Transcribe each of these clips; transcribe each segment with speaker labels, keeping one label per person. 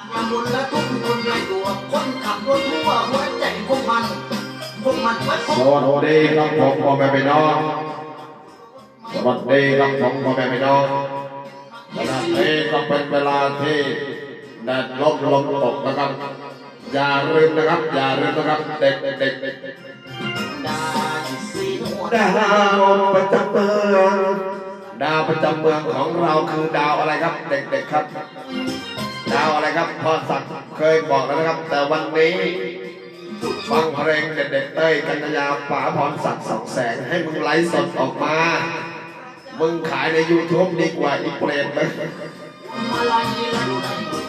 Speaker 1: ละมุนและทุกคนในตัวคนขับรถทั่วหัวใจพวกมันพวกมันไว้พ
Speaker 2: ส
Speaker 1: บ
Speaker 2: วัสดีครับผมพ่อแม่พี่น้องสวัสดีครับผมพ่อแม่พี่น้องขณะนี้ก็เป็นเวลาที่แดดลบลมตกนะครับ อย่าลืมนะครับ อย่าลืมนะครับ เด็กเด็กเด็กเด็กเด็ก
Speaker 1: ได้สีนวล
Speaker 2: ดาวประจำเมืองดาวประจำเมืองของเราคือดาวอะไรครับ เด็กๆครับ ดาวอะไรครับพ่อศักดิ์เคยบอกแล้วนะครับ แต่วันนี้ฟังเพลงเด็ดๆเต้ยกัญญาป๋าพรศักดิ์สองแสงให้มึงไลฟ์สดออกมา มึงขายใน YouTube ดีกว่าอีเปรตเลย
Speaker 1: มาลัยละอยู่ในมันมือ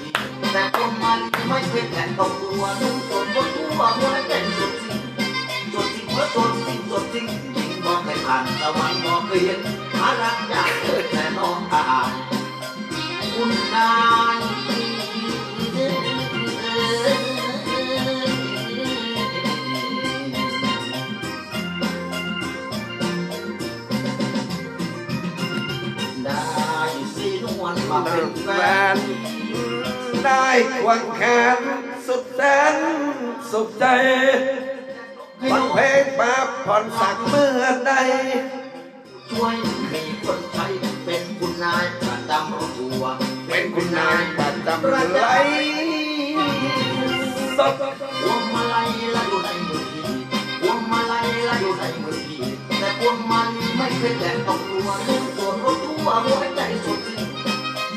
Speaker 1: พี่แต่พวงมาลัยไม่เป็นแผ่นตกตัวนุ่งสนบนทั่วหัวใจริงสุดสิ่งเมื่องสุดสิ่งยิ่งบอกไม่ผ่านตะวันบอกเคยเห็นหารักอยากเกิดแต่น้องอาย คุณนายได้สีนวลมาเป็นแฟน
Speaker 3: ได้ควงแขนสุดแสนสุขใจฟังเพลงมาผ่อนสักเมื่อใด
Speaker 1: ช่วยมีคนใช้เป็นคุณนายประจำรัว
Speaker 3: เป็นคุณนายประจำไรสด
Speaker 1: พวงมาลัยละอยู่ในมือพี่พวงมาลัยละอยู่ในมือพี่แต่พวงมาลัยไม่เคยแต่ต้องกลัวเรื่องส่วนรถทัวร์หัวใจสุดสิ่ง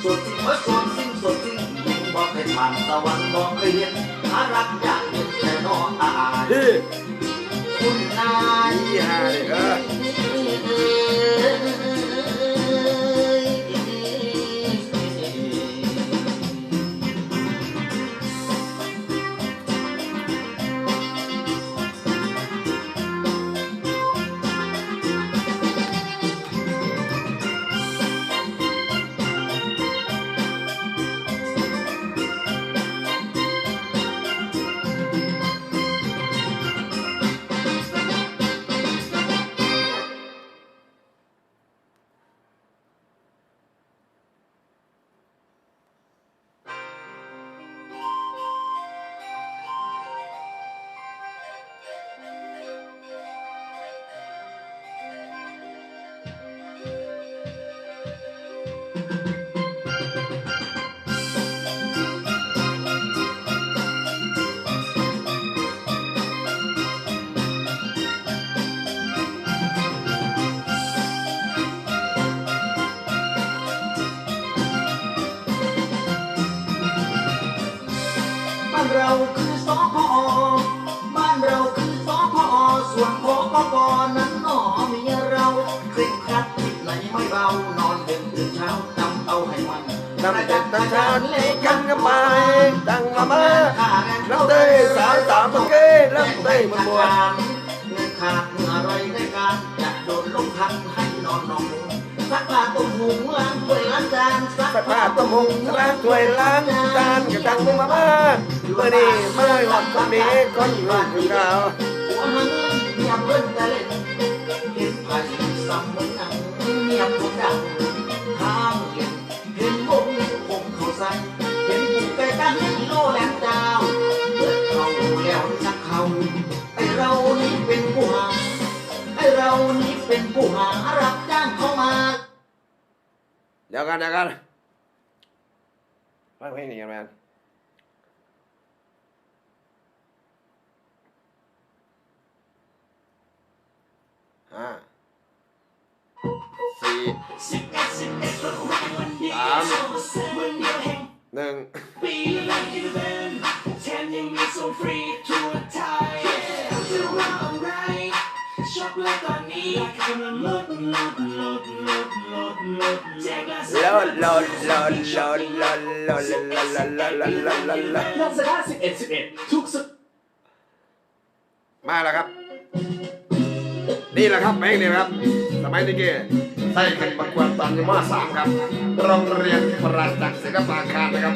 Speaker 1: สุดสิ่งว่าสุดสิ่งสุดสิ่งยิ่งบอกให้ผ่านตะวันบอกเคยเห็นหารักอยากเห็นแต่นองอาคุณนาย
Speaker 3: ยี่าเลยเออ
Speaker 1: นำเด็
Speaker 3: ดตาชาญกันกันมาตั้งละมาลำเต้สาวสาวมังเก้ลำเต้มันบวช
Speaker 1: ขาดเมื่อไรในการจะโดนลงทันให้นอนนอนซักผ้าต้มหุงล้างถ้วยล้างจาน
Speaker 3: สักผ้าต้มหุงล้างถ้วยล้างจานกระตังมึงมาบ้าเมื่อนี้เมื่อหอดคนนี้คนหนุ่มขาว
Speaker 1: หัวมันเงียบเล่นแต่เล่นเห็นไผ่ซ้ำเหมือนหนังเงียบทุกดัง ผู้หารับจ้างเข้ามา
Speaker 3: เดี๋ยวกันเดี๋ยวกันฟังเพลงนี้กันแมนห้าสี่สามหนึ่ง
Speaker 4: ปีละกี่เดือ ลน่าละ
Speaker 3: ลดล
Speaker 4: สิบลอ็ดสิบลอ็ดทุกสุด
Speaker 3: มลแล้ลครัลนี่ลหละครับแม่งเนี่ยครับ สมัยนี้เกได้ลดลนลรลกลดลอลยล .3 ลรับลรลเรีลนลรลจักษ์ศิลปาคารนะครับ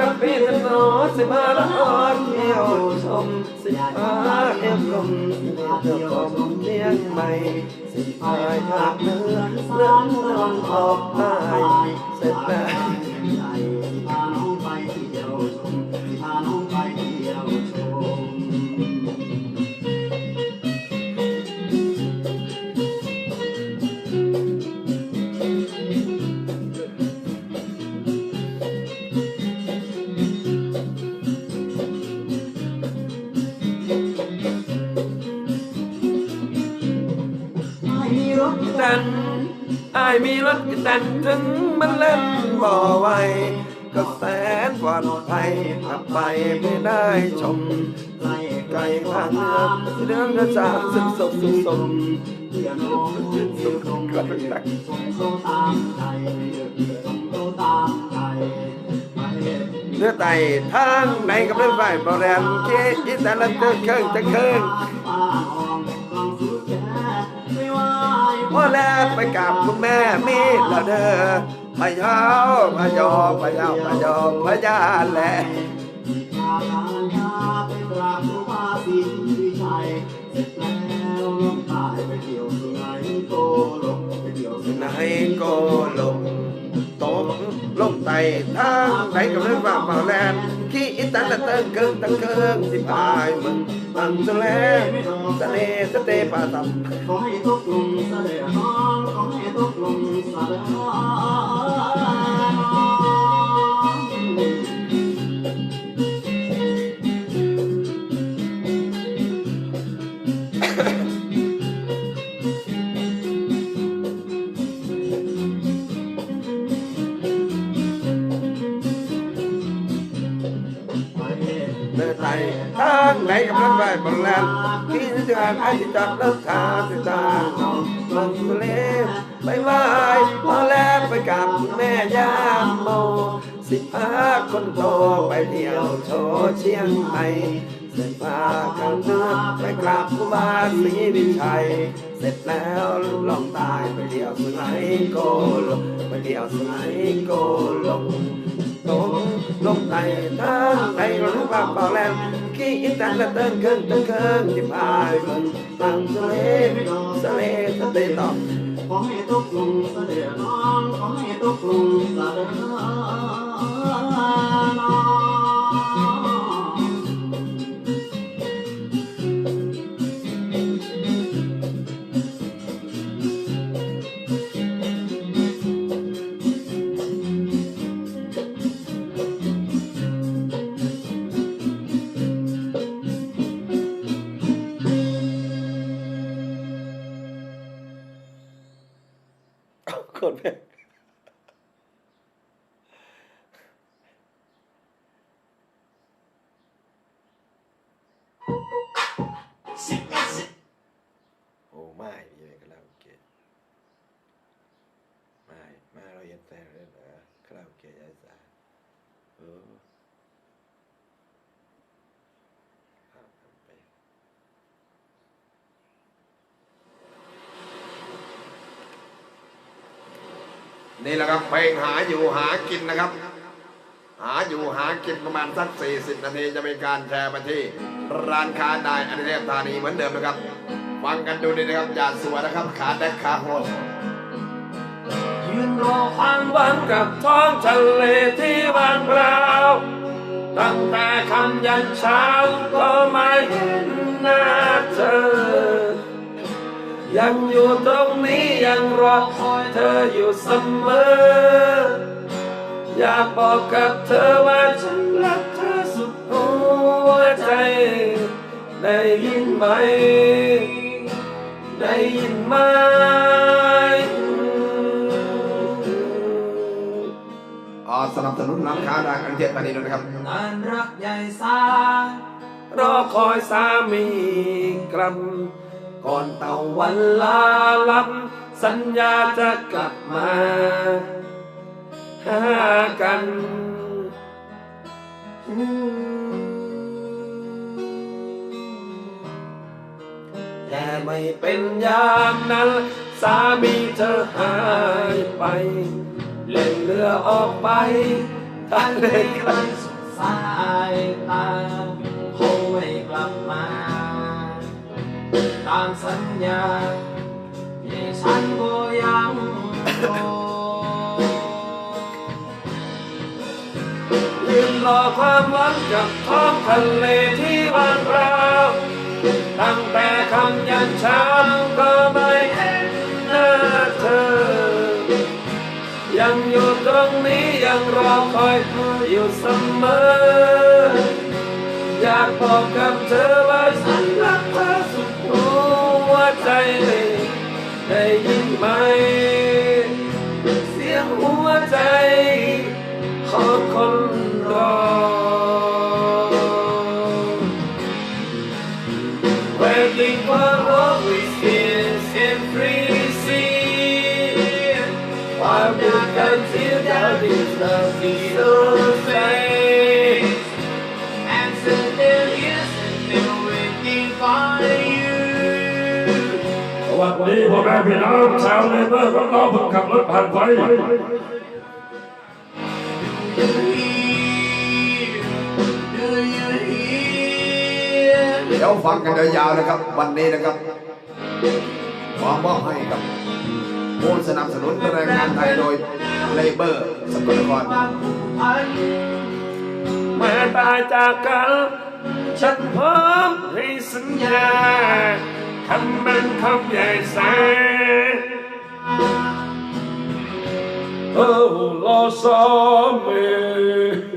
Speaker 5: กับพี่ถนอมสิมาละออนเที่ยวชมสิพาเอ็มลมเที่ยวชมเลี้ยงใหม่สิพายทางเนื้อเรื่องเรื่อนออกไป ดันถึงมันเล่นบ่อไวก็แสนปลอดภัยขับไปไม่ได้ชม
Speaker 1: ไล่
Speaker 5: ไกลทางเรือเรื่องกระจาสุดสมสุดสม
Speaker 1: เพื่องเพื่อส่งเพื่อส่งโซตามใจเพื่อส่งโซตามใจไป
Speaker 5: เรือไต่ทางไหนกับเรื่องไฟโบราณเคิดอีแต่ละเตือเครื่องจะเครื่อง พอแล้วไปกับคุณแม่มีแล้วเด้อพะเยาพะยอพะเยาพะยอพะยาแหละ
Speaker 1: ที่พาทางยาไปกราบหลวงพ่อศรีวิชัยเสร็จแล้วลงใต้ไปเที่ยวสุไหงโกลกไปเที่ยวสุ
Speaker 5: ไห
Speaker 1: ไห
Speaker 5: น
Speaker 1: ง
Speaker 5: ก็ลงตกลงไต่ทางไหนกับเรื่องว่าเมาแลนขี้อีแต่ละเตือเครื่องตั้งเครื่องที่พายมึง ตั้งจะแล้วทะเลสเตปาตับ
Speaker 1: ขอให้ตกลงสะเลขอให้ตกลงสะเล
Speaker 5: เดินไต่ทางไหนกับเรื่องว่าเมาแลนขี้จะอ่านไอ้ที่จอดรถทางที่ตาน้องลงทะเลไปไหว้พอแล้วไปกับแม่ย่าโมสิพาคนโตไปเที่ยวโชว์เชียงใหม่เสร็จพากันเดินไปกราบครูบาศรีวิชัย เสร็จแล้วลองตายไปเที่ยวสุไหงโกลงไปเที่ยวสุไหงโกล งตลงไต่ทางไต่รถปากเป่าแลมขี้อินตันละเติ้งเคิงเติ้งเคิงที่พายคนตั้งสเลสเลสเตตอ
Speaker 1: ขอให้ตกลงเสด็จน้องขอให้ตกลงเส
Speaker 4: ด็
Speaker 5: จน้อง นี่
Speaker 3: แหละครับเพลงหาอยู่หากินนะครับ หาอยู่หากินประมาณสัก 40 นาทีจะเป็นการแชร์ไปที่ร้านค้าได้อันเทพธานีเหมือนเดิมนะครับฟังกันดูดีนะครับอย่าสัวนะครับขาแดกขาโหด
Speaker 5: ยืนรอความหวังกับท้องทะเลที่บางเปล่าตั้งแต่คำยันเช้าก็ไม่เห็นหน้าเธอ ยังอยู่ตรงนี้ยังรอคอย เธออยู่เสมอ อยากบอกกับเธอว่าฉันรักเธอสุดหัวใจ ได้ยินไหม ได้ยินไหม
Speaker 3: อ่าสนับสนุนร้านค้าได้อันเทพธานีด้วยนะครับ
Speaker 5: นานรักใหญ่สารอคอยสามีกลับก่อนเต่าวันลาลับ สัญญาจะกลับมาหากันแต่ไม่เป็นอย่างนั้น สามีเธอหายไป เล่นรือออกไปทะเล
Speaker 4: ใน
Speaker 5: ไกล
Speaker 4: สุดสายตาคงไม่กลับมา ตามสัญญา ฉันก็ยังรอ
Speaker 5: ยืนรอความหวังจากท้องทะเลที่บานเราตั้งแต่คำยันเช้าก็ไม่เห็นหน้าเธอ ยังอยู่ตรงนี้ยังรอคอยเธออยู่เสมอ อยากบอกกับเธอว่าฉันรักเธอสุดหัวใจเลย ได้ยินไหม เสียงหัวใจ ของคนรอ Waiting for love we kiss and free sea ความเดา
Speaker 4: อดกันเสียดา
Speaker 5: วดีสักที พ่อแม่พี่น้องชาวเลเบอร์ของเราเพิ่งขับรถผ่านไป
Speaker 3: เดี๋ยวฟังกันยาวๆนะครับ วันนี้นะครับขอมอบให้กับผู้สนับสนุนแรงงานไทยโดยเลเบอร์สกลนคร
Speaker 4: ความผูกพัน
Speaker 5: เมื่อตายจากกันฉันพร้อมให้สัญญา คำเป็นคำใหญ่แสนเออร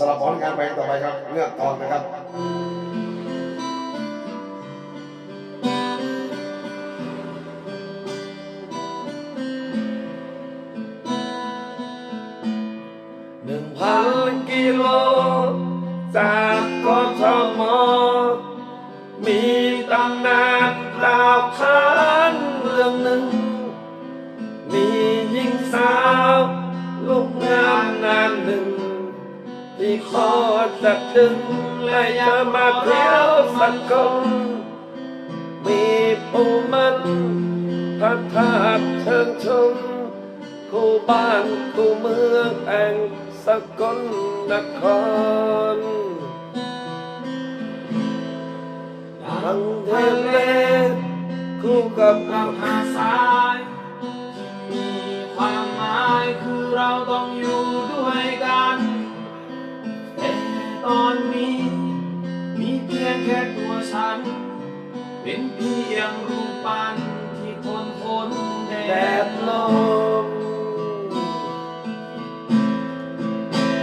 Speaker 5: สำ
Speaker 3: หรับผลงานเพลงต่อไปครับเรื่องทอนนะครับ
Speaker 5: จะดึงและอย่ามาเที่ยวสักคนมีปูมันพระธาตุเชิงชมคู่บ้านคู่เมืองแห่งสกลนครทั้งทะเลคู่กับ
Speaker 4: กับหาดทรายที่มีความหมายคือเราต้อง ฉัน เป็นเพียงรูปปั้นที่ทนทนแด
Speaker 5: ดลม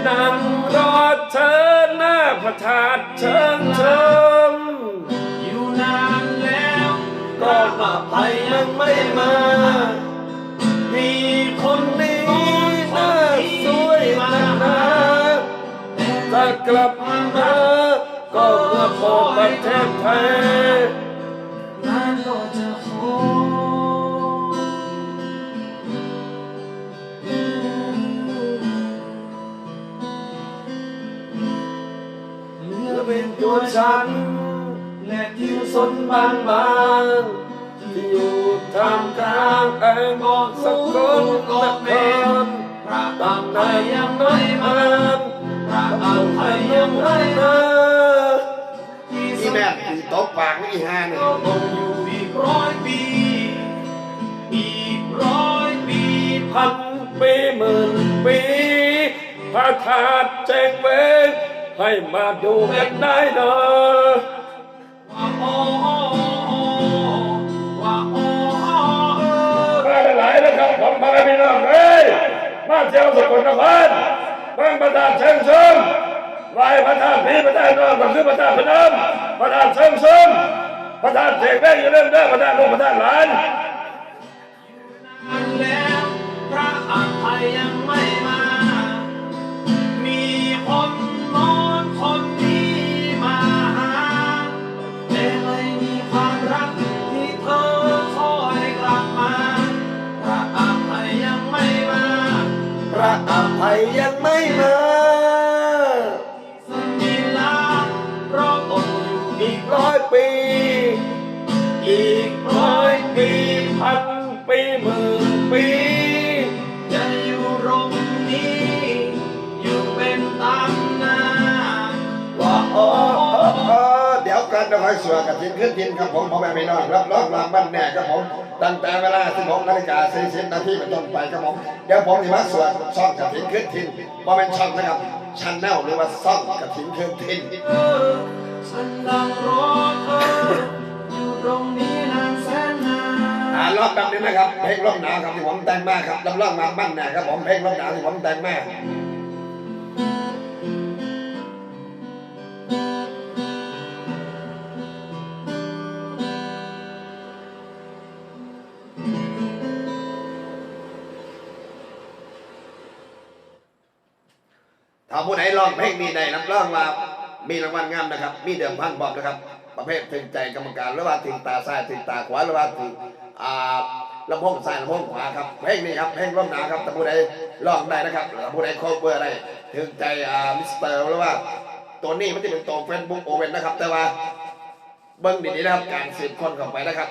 Speaker 5: นั่งรอเธอหน้าพระธาตุเชิญชม
Speaker 4: อยู่นานแล้ว
Speaker 5: ก็มาไปยังไม่มามีคนนี้น่าสวยนานาจะกลับมา ก็เพื่อพอประเทศไทย
Speaker 4: นานก็จะขอ
Speaker 5: เหลือเป็นตัวฉัน และที่สนบางบางที่อยู่ทามกลางแองกอนสกลนคร
Speaker 4: พระ
Speaker 5: ตั้
Speaker 4: ตั้
Speaker 5: ง
Speaker 4: ง
Speaker 5: ใน
Speaker 4: ใจ
Speaker 5: ยั
Speaker 4: ยัง
Speaker 5: ไม่
Speaker 4: ม่
Speaker 5: มา
Speaker 4: มา
Speaker 5: พระตั้งใจยังไม่มา
Speaker 3: แม่ตีตบปากนี่ห้าเนี่ย
Speaker 4: ก็ต้องอยู่อีกร้อยปี อีกร้อยปี
Speaker 5: พันปีหมื่นปีพระธาตุแจงเวงให้มาดูกันได้เนอะ
Speaker 4: ว่าโอ้ว่าโอ้
Speaker 5: มาหลายๆนะครับผมมาพี่น้องเอ้ยมาเที่ยวสกลนครเมืองประธาเชิงซึม ไหวพระธาตุพีพระธาตุนอนก็คือพระธาตุพนมพระธาตุเชิงซึมพระธาตุเสกได้อยู่เรื่องเด้อพระธาตุลูกพระธาตุหลาน
Speaker 4: แล้วพระอภัยยังไม่มา มีคนน้นคนนี้มาหาแต่ไม่มีความรักที่เธอคอยกลับมา พระอภัยยังไม่มา
Speaker 5: พระอภัยยังไม่มา
Speaker 4: อีกร้อ
Speaker 5: ยปี
Speaker 4: อีกร้อ
Speaker 5: ย
Speaker 4: ปี
Speaker 5: พันปีหมื่นปี
Speaker 4: จะอยู่ตรงนี้ อยู่เป็นตำนาน
Speaker 5: ว่าโอ้
Speaker 3: เอเดี๋ยวกันจะคอยสวดกระถินขึ้นทินครับผมพ่อแม่พี่น้องรับรองรางวัลแน่ครับผมตั้งแต่เวลา16นาฬิกา40นาทีเป็นต้นไปครับผมเดี๋ยวผมจะมาสวดช่องกระถินขึ้นทินว่าเป็นช่องนะครับชันแนลหรือว่าซ่องกระถินขึ้นทิน
Speaker 4: ฉันดังรอเธอ อยู่ตรงนี้นานแสนนาน
Speaker 3: อ่ารอบแบบนี้นะครับ เพลงลมหนาวครับที่ผมแต่งมาครับรับรองมามั่นแน่ครับผมเพลงลมหนาวที่ผมแต่งมาถ้าผู้ใดร้องเพลงนี้ได้รับรองว่า มีรางวัลงามนะครับ มีเดิมพันบอกนะครับ ประเภทถึงใจกรรมการหรือว่าถึงตาซ้ายถึงตาขวาหรือว่าถึงอ่าลำโพงซ้ายลำโพงขวาครับเพลงนี้ครับเพลงร่มหนาครับถ้าผู้ใดร้องได้นะครับถ้าผู้ใดโคเวอร์ได้ถึงใจอ่ามิสเตอร์หรือว่าตัวนี้มันจะเป็นตัวเฟซบุ๊กโอเว่นนะครับ แต่ว่าเบิ้งดีๆนะครับการสืบคนเข้าไปนะครับ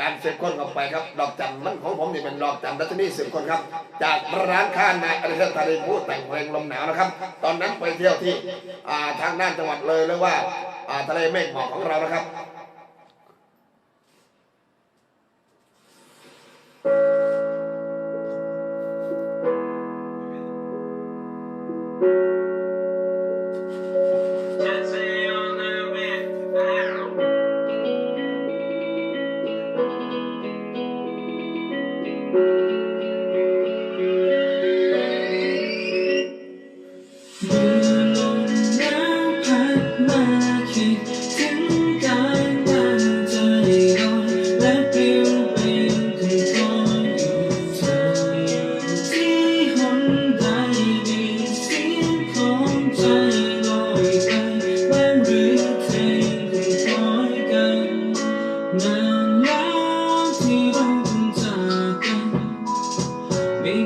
Speaker 3: การสืบค้นเข้าไปครับดอกจันมันของผมนี่เป็นดอกจันดัชนีสืบคนครับ จากร้านค้านายอริเทอร์ทารีผู้แต่งเพลงลมหนาวนะครับ ตอนนั้นไปเที่ยวที่ทางด้านจังหวัดเลยเรียกว่าทะเลเมฆหมอกของเรานะครับ
Speaker 6: ไม่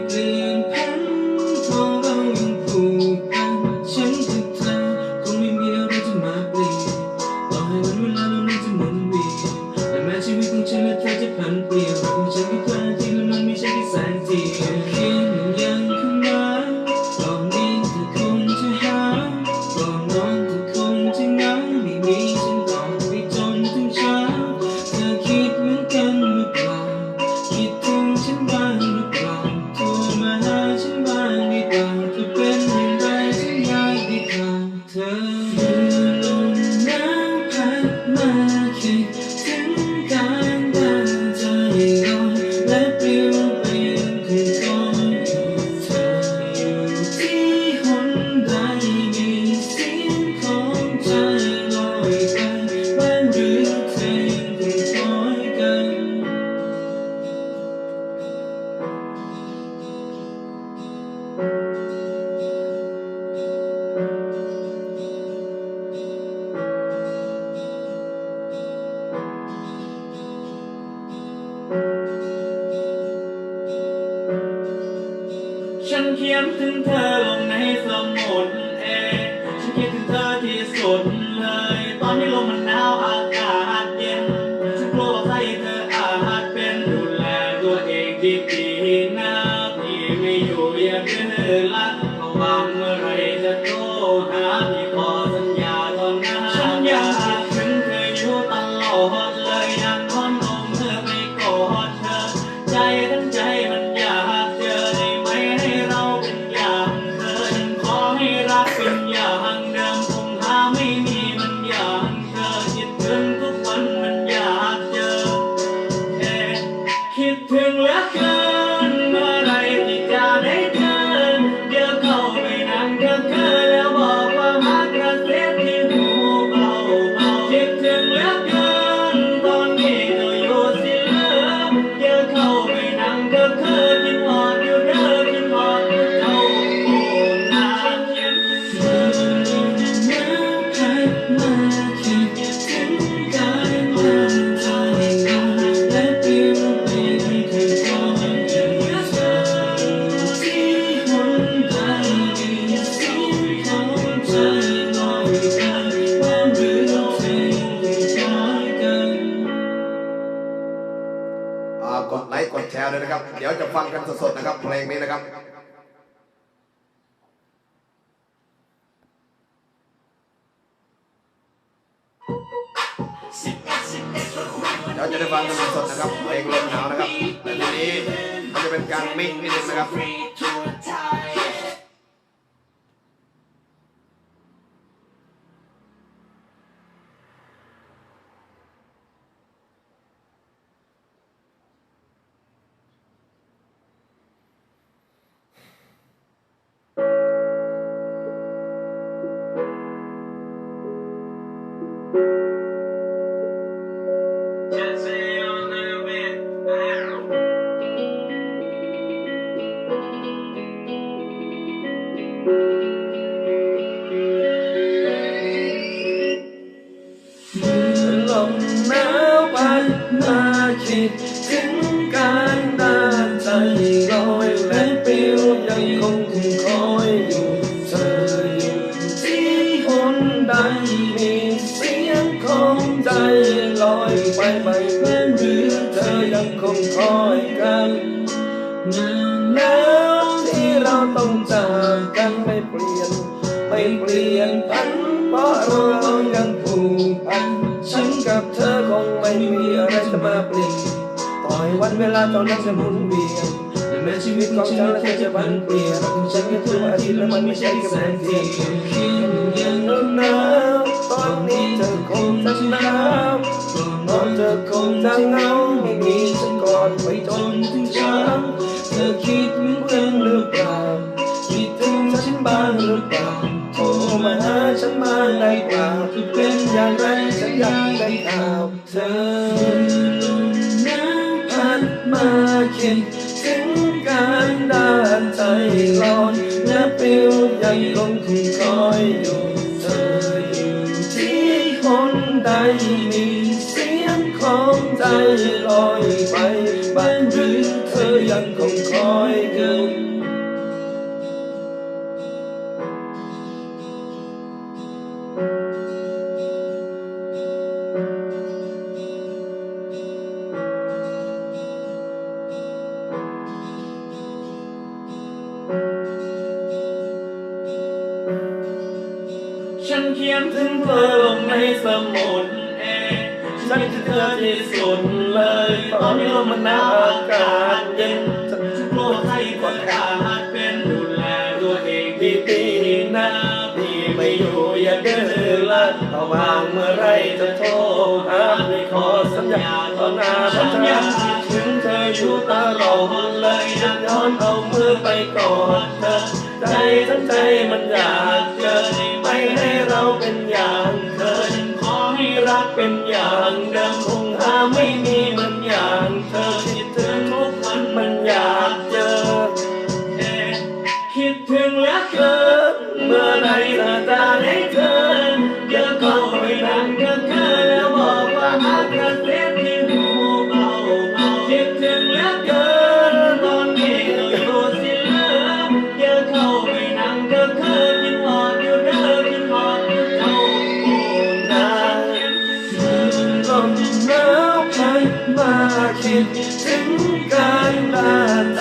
Speaker 6: มันจะ
Speaker 3: ค
Speaker 5: อยกันนานแล้วที่เราต้องจากกันไม่เปลี่ยน ไม่เปลี่ยนพันเพราะเรายังผูกพันฉันกับเธอคงไม่มีอะไรจะมาเปลี่ยนปล่อยวันเวลาเท่านั้นจะหมุนเวียนและแม้ชีวิตของฉันและเธอจะพันเปลี่ยนฉันแค่ทุกอาทิตย์และมันไม่ใช่แค่แสงทียนคิดอย่างนั้นนะตอนนี้เธอคงจะหนาวตอนเธอคงจะเหงา ไม่มีฉันกอดไว้จนถึงเช้าเธอคิดเหมือนหรือเปล่าคิดถึงฉันบ้างหรือเปล่าโทรมาหาฉันบ้างได้เปล่าเป็นอย่างไรฉันอยากได้ข่าวเธอลมนาวพัดมาคิดถึงการเดินใจลอยและปิวยังคงคงคอยอยู่เธออยู่ที่คนใดมีเสียงของใจลอย ค อยู่อย่าเดินละถ้าว่างเมื่อไรจะโทรหาไม่ขอสัญญาต่อหน้าพระเจ้าถึงเธออยู่ตลอดเลยฉันย้อนเอามือไปกอดเธอใจทั้งใจมันอยากเจอไม่ให้เราเป็นอย่างเคยขอให้รักเป็นอย่างเดิมคงหาไม่มี คิดถึงการเดินใจ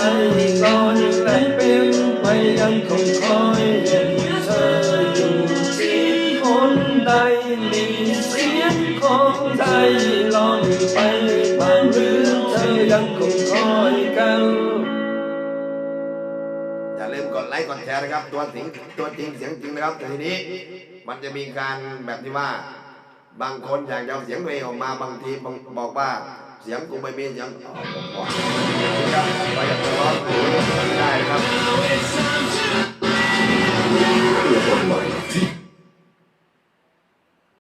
Speaker 5: ก่อนและเป็นไปยังคงคอยเห็นเธออยู่ที่คนใดมีเสียงของใจลอยไปบางหรือเธอยังคงคอยกัน
Speaker 3: อย่าลืมกดไลค์กดแชร์นะครับ ตัวจริงตัวจริงเสียงจริงนะครับแต่ทีนี้มันจะมีการแบบที่ว่า บางคนอยากจะเอาเสียงตัวเองออกมาบางทีบอกว่า เสียงก็ไม่มีเสียังเอาผมก่อนไปกับตัวได้ครั
Speaker 7: บ